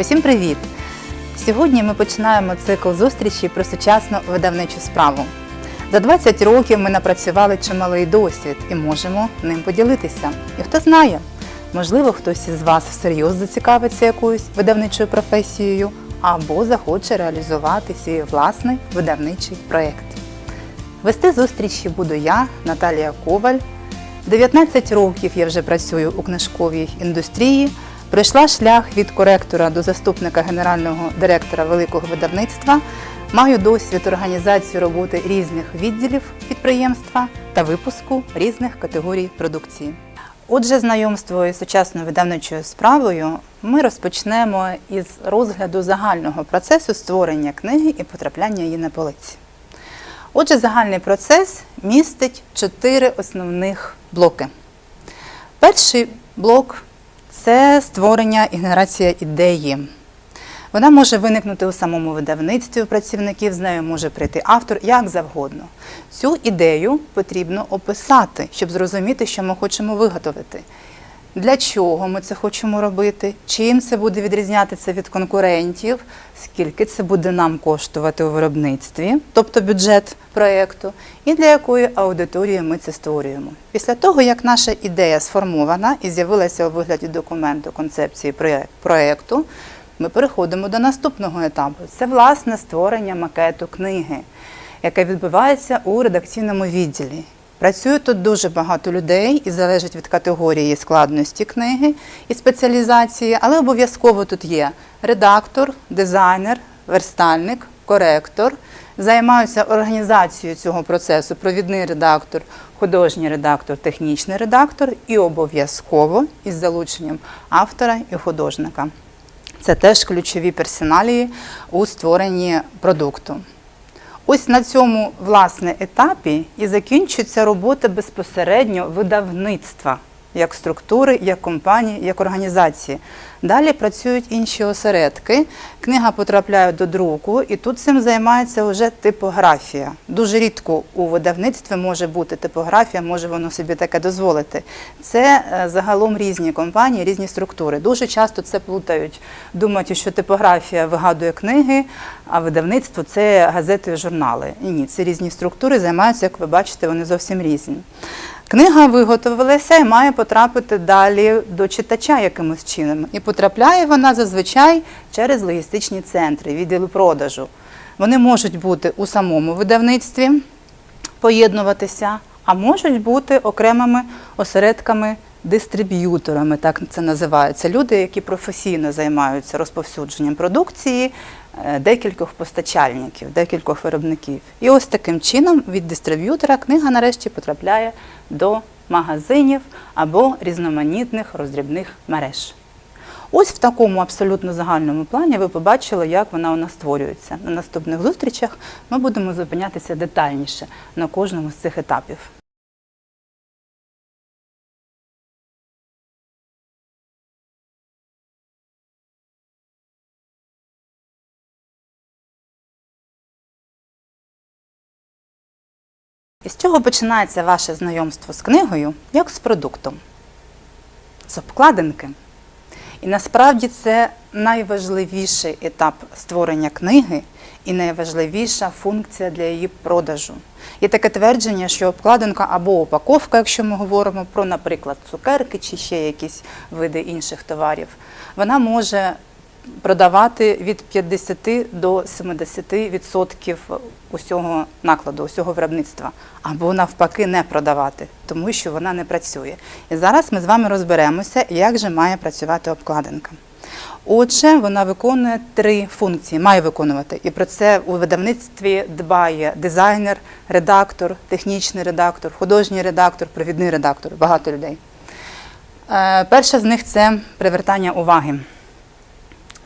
Усім привіт! Сьогодні ми починаємо цикл зустрічі про сучасну видавничу справу. За 20 років ми напрацювали чималий досвід і можемо ним поділитися. І хто знає, можливо, хтось із вас всерйоз зацікавиться якоюсь видавничою професією або захоче реалізувати свій власний видавничий проєкт. Вести зустрічі буду я, Наталія Коваль. 19 років я вже працюю у книжковій індустрії. Пройшла шлях від коректора до заступника генерального директора великого видавництва. Маю досвід організації роботи різних відділів підприємства та випуску різних категорій продукції. Отже, знайомство із сучасною видавничою справою ми розпочнемо із розгляду загального процесу створення книги і потрапляння її на полиці. Отже, загальний процес містить чотири основних блоки. Перший блок це створення і генерація ідеї. Вона може виникнути у самому видавництві у працівників, з нею може прийти автор як завгодно. Цю ідею потрібно описати, щоб зрозуміти, що ми хочемо виготовити. Для чого ми це хочемо робити? Чим це буде відрізнятися від конкурентів? Скільки це буде нам коштувати у виробництві, тобто бюджет проєкту, і для якої аудиторії ми це створюємо. Після того, як наша ідея сформована і з'явилася у вигляді документу концепції проєкту, ми переходимо до наступного етапу. Це власне створення макету книги, яке відбувається у редакційному відділі. Працює тут дуже багато людей і залежить від категорії складності книги і спеціалізації, але обов'язково тут є редактор, дизайнер, верстальник, коректор. Займаються організацією цього процесу провідний редактор, художній редактор, технічний редактор і обов'язково із залученням автора і художника. Це теж ключові персоналії у створенні продукту. Ось на цьому власне етапі і закінчується робота безпосередньо видавництва як структури, як компанії, як організації. Далі працюють інші осередки. Книга потрапляє до друку, і тут цим займається вже типографія. Дуже рідко у видавництві може бути типографія, може воно собі таке дозволити. Це е, загалом різні компанії, різні структури. Дуже часто це плутають. Думають, що типографія вигадує книги, а видавництво це газети і журнали. Ні, це різні структури, займаються, як ви бачите, вони зовсім різні. Книга виготовилася і має потрапити далі до читача якимось чином. І потрапляє вона зазвичай через логістичні центри, відділи продажу. Вони можуть бути у самому видавництві, поєднуватися, а можуть бути окремими осередками дистриб'юторами, так це називається. Люди, які професійно займаються розповсюдженням продукції декількох постачальників, декількох виробників. І ось таким чином від дистриб'ютора книга нарешті потрапляє до магазинів або різноманітних роздрібних мереж. Ось в такому абсолютно загальному плані ви побачили, як вона у нас створюється. На наступних зустрічах ми будемо зупинятися детальніше на кожному з цих етапів. І з чого починається ваше знайомство з книгою, як з продуктом? З обкладинки. І насправді це найважливіший етап створення книги і найважливіша функція для її продажу. Є таке твердження, що обкладинка або упаковка, якщо ми говоримо про, наприклад, цукерки чи ще якісь види інших товарів, вона може продавати від 50 до 70% усього накладу, усього виробництва, або навпаки не продавати, тому що вона не працює. І зараз ми з вами розберемося, як же має працювати обкладинка. Отже, вона виконує три функції, має виконувати. І про це у видавництві дбає дизайнер, редактор, технічний редактор, художній редактор, провідний редактор, багато людей. Е, Перша з них це привертання уваги.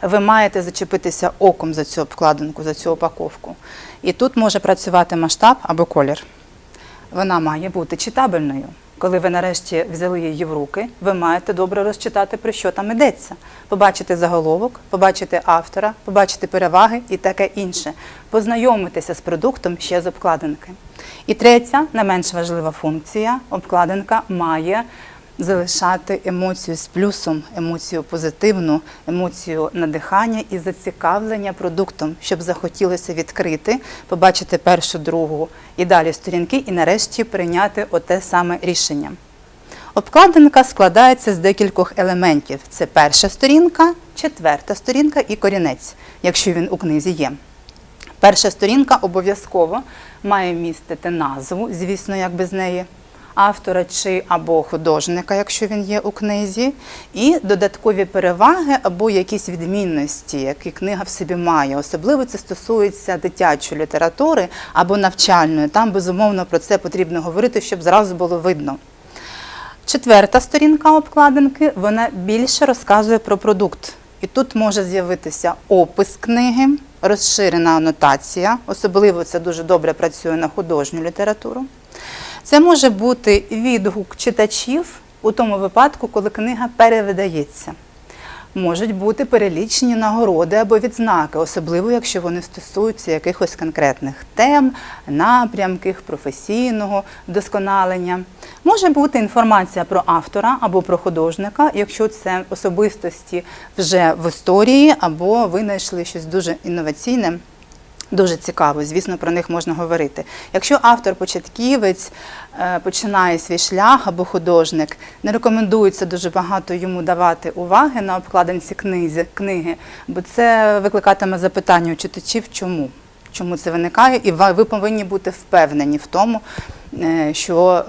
Ви маєте зачепитися оком за цю обкладинку, за цю упаковку. І тут може працювати масштаб або колір. Вона має бути читабельною. Коли ви нарешті взяли її в руки, ви маєте добре розчитати, про що там йдеться. Побачити заголовок, побачити автора, побачити переваги і таке інше. Познайомитися з продуктом ще з обкладинки. І третя, не менш важлива функція, обкладинка має залишати емоцію з плюсом, емоцію позитивну, емоцію надихання і зацікавлення продуктом, щоб захотілося відкрити, побачити першу, другу і далі сторінки, і нарешті прийняти оте саме рішення. Обкладинка складається з декількох елементів: це перша сторінка, четверта сторінка і корінець, якщо він у книзі є. Перша сторінка обов'язково має містити назву, звісно, як без неї, автора чи або художника, якщо він є у книзі, і додаткові переваги або якісь відмінності, які книга в собі має. Особливо це стосується дитячої літератури або навчальної. Там, безумовно, про це потрібно говорити, щоб зразу було видно. Четверта сторінка обкладинки вона більше розказує про продукт. І тут може з'явитися опис книги, розширена анотація, особливо це дуже добре працює на художню літературу. Це може бути відгук читачів у тому випадку, коли книга перевидається. Можуть бути перелічені нагороди або відзнаки, особливо якщо вони стосуються якихось конкретних тем, напрямків, професійного вдосконалення. Може бути інформація про автора або про художника, якщо це особистості вже в історії, або ви знайшли щось дуже інноваційне. Дуже цікаво, звісно, про них можна говорити. Якщо автор початківець е, починає свій шлях або художник, не рекомендується дуже багато йому давати уваги на обкладинці книзі, книги, бо це викликатиме запитання у читачів, чому. Чому це виникає, і ви повинні бути впевнені в тому, е, що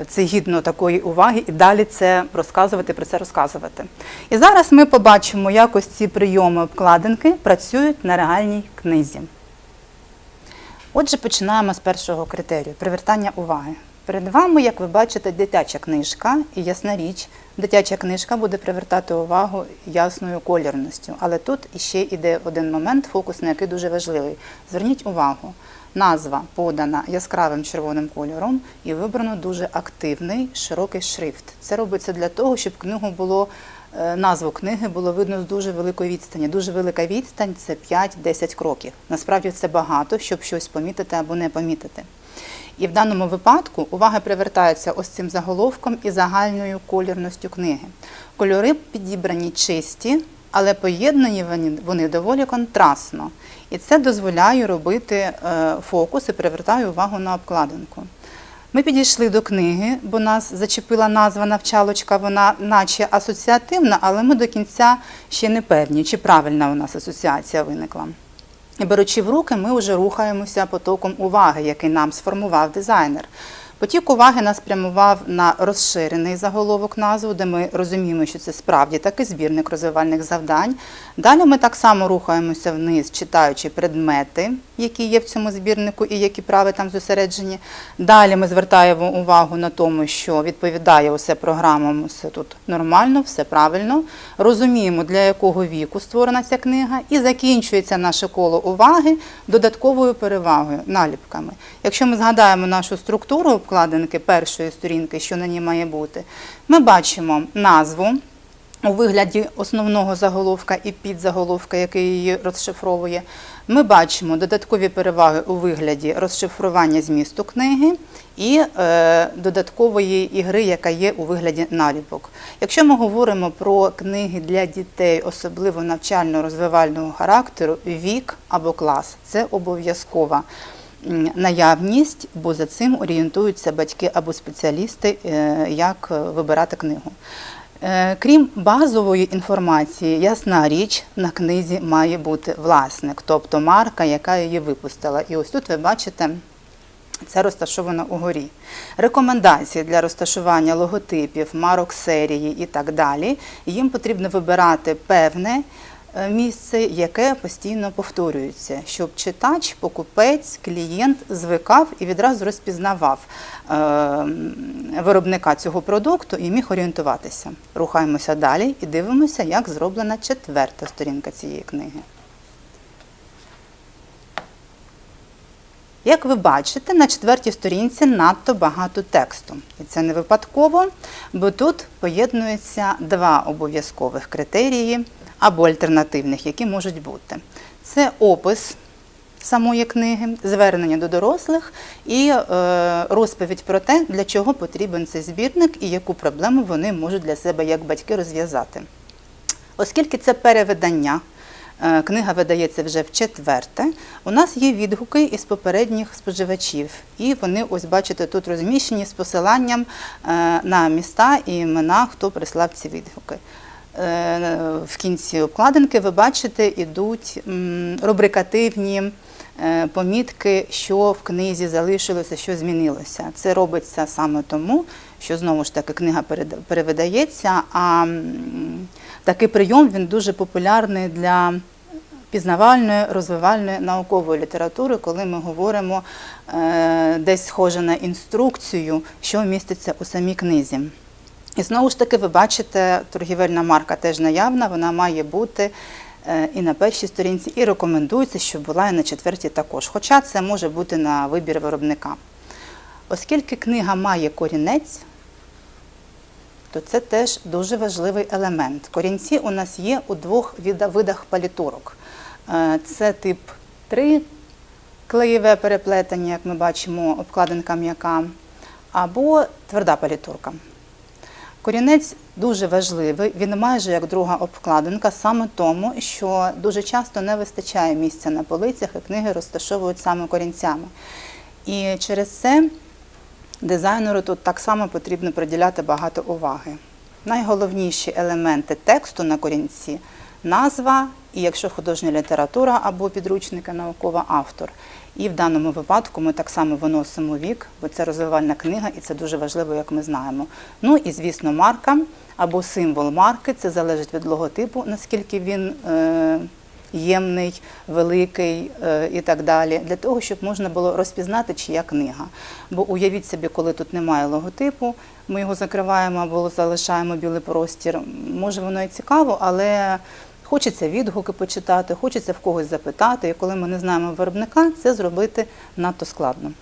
е, це гідно такої уваги, і далі це розказувати, про це розказувати. І зараз ми побачимо, як ось ці прийоми обкладинки працюють на реальній книзі. Отже, починаємо з першого критерію привертання уваги. Перед вами, як ви бачите, дитяча книжка, і ясна річ, дитяча книжка буде привертати увагу ясною колірністю. Але тут іще йде один момент, фокус на який дуже важливий. Зверніть увагу, назва подана яскравим червоним кольором і вибрано дуже активний широкий шрифт. Це робиться для того, щоб книгу було назву книги було видно з дуже великої відстані. Дуже велика відстань це 5-10 кроків. Насправді це багато, щоб щось помітити або не помітити. І в даному випадку увага привертається ось цим заголовком і загальною колірністю книги. Кольори підібрані чисті, але поєднані вони, вони доволі контрастно. І це дозволяє робити е, фокус і привертає увагу на обкладинку. Ми підійшли до книги, бо нас зачепила назва навчалочка, вона наче асоціативна, але ми до кінця ще не певні, чи правильна у нас асоціація виникла. І беручи в руки, ми вже рухаємося потоком уваги, який нам сформував дизайнер. Потік уваги нас прямував на розширений заголовок назву, де ми розуміємо, що це справді такий збірник розвивальних завдань. Далі ми так само рухаємося вниз, читаючи предмети, які є в цьому збірнику і які прави там зосереджені. Далі ми звертаємо увагу на тому, що відповідає усе програмам, все тут нормально, все правильно. Розуміємо, для якого віку створена ця книга, і закінчується наше коло уваги додатковою перевагою, наліпками. Якщо ми згадаємо нашу структуру обкладинки першої сторінки, що на ній має бути, ми бачимо назву. У вигляді основного заголовка і підзаголовка, який її розшифровує, ми бачимо додаткові переваги у вигляді розшифрування змісту книги і е, додаткової ігри, яка є у вигляді наліпок. Якщо ми говоримо про книги для дітей, особливо навчально-розвивального характеру, вік або клас це обов'язкова наявність, бо за цим орієнтуються батьки або спеціалісти, е, як е, вибирати книгу. Е, Крім базової інформації, ясна річ, на книзі має бути власник, тобто марка, яка її випустила. І ось тут ви бачите. Це розташовано угорі. Рекомендації для розташування логотипів, марок серії і так далі. Їм потрібно вибирати певне місце, яке постійно повторюється, щоб читач, покупець, клієнт звикав і відразу розпізнавав е, виробника цього продукту і міг орієнтуватися. Рухаємося далі і дивимося, як зроблена четверта сторінка цієї книги. Як ви бачите, на четвертій сторінці надто багато тексту. І це не випадково, бо тут поєднуються два обов'язкових критерії або альтернативних, які можуть бути. Це опис самої книги, звернення до дорослих і е, розповідь про те, для чого потрібен цей збірник і яку проблему вони можуть для себе як батьки розв'язати. Оскільки це перевидання, е, книга видається вже в четверте, у нас є відгуки із попередніх споживачів. І вони, ось бачите, тут розміщені з посиланням е, на міста і імена, хто прислав ці відгуки. Е, В кінці обкладинки ви бачите, ідуть рубрикативні е, помітки, що в книзі залишилося, що змінилося. Це робиться саме тому, що знову ж таки книга перевидається, а такий прийом він дуже популярний для пізнавальної, розвивальної наукової літератури, коли ми говоримо е, десь схоже на інструкцію, що міститься у самій книзі. І знову ж таки, ви бачите, торгівельна марка теж наявна, вона має бути е, і на першій сторінці, і рекомендується, щоб була і на четвертій також. Хоча це може бути на вибір виробника. Оскільки книга має корінець, то це теж дуже важливий елемент. Корінці у нас є у двох видах палітурок. Е, Це тип 3, клеєве переплетення, як ми бачимо, обкладинка м'яка, або тверда палітурка. Корінець дуже важливий, він майже як друга обкладинка, саме тому, що дуже часто не вистачає місця на полицях, і книги розташовують саме корінцями. І через це дизайнеру тут так само потрібно приділяти багато уваги. Найголовніші елементи тексту на корінці назва, і якщо художня література або підручника наукова автор. І в даному випадку ми так само виносимо вік, бо це розвивальна книга, і це дуже важливо, як ми знаємо. Ну і звісно, марка або символ марки це залежить від логотипу, наскільки він е, ємний, великий е, і так далі, для того, щоб можна було розпізнати, чия книга. Бо уявіть собі, коли тут немає логотипу, ми його закриваємо або залишаємо білий простір. Може, воно і цікаво, але хочеться відгуки почитати, хочеться в когось запитати. І коли ми не знаємо виробника, це зробити надто складно.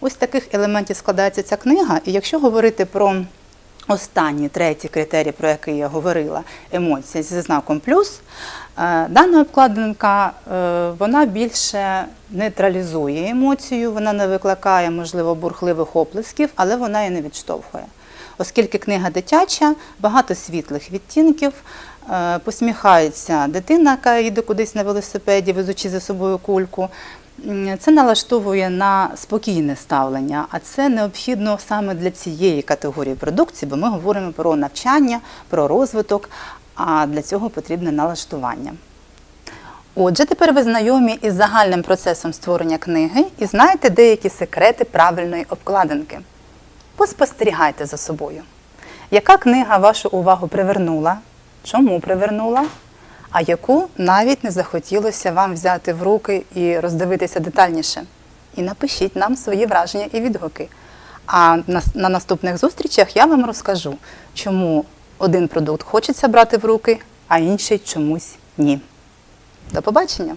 Ось таких елементів складається ця книга. І якщо говорити про останній, третій критерій, про який я говорила, емоція зі знаком плюс, е, дана обкладинка е, вона більше нейтралізує емоцію, вона не викликає, можливо, бурхливих оплесків, але вона і не відштовхує. Оскільки книга дитяча, багато світлих відтінків, посміхається дитина, яка їде кудись на велосипеді, везучи за собою кульку. Це налаштовує на спокійне ставлення, а це необхідно саме для цієї категорії продукції, бо ми говоримо про навчання, про розвиток, а для цього потрібне налаштування. Отже, тепер ви знайомі із загальним процесом створення книги і знаєте деякі секрети правильної обкладинки. Поспостерігайте за собою. Яка книга вашу увагу привернула? Чому привернула? А яку навіть не захотілося вам взяти в руки і роздивитися детальніше? І напишіть нам свої враження і відгуки. А на, на наступних зустрічах я вам розкажу, чому один продукт хочеться брати в руки, а інший чомусь ні. До побачення!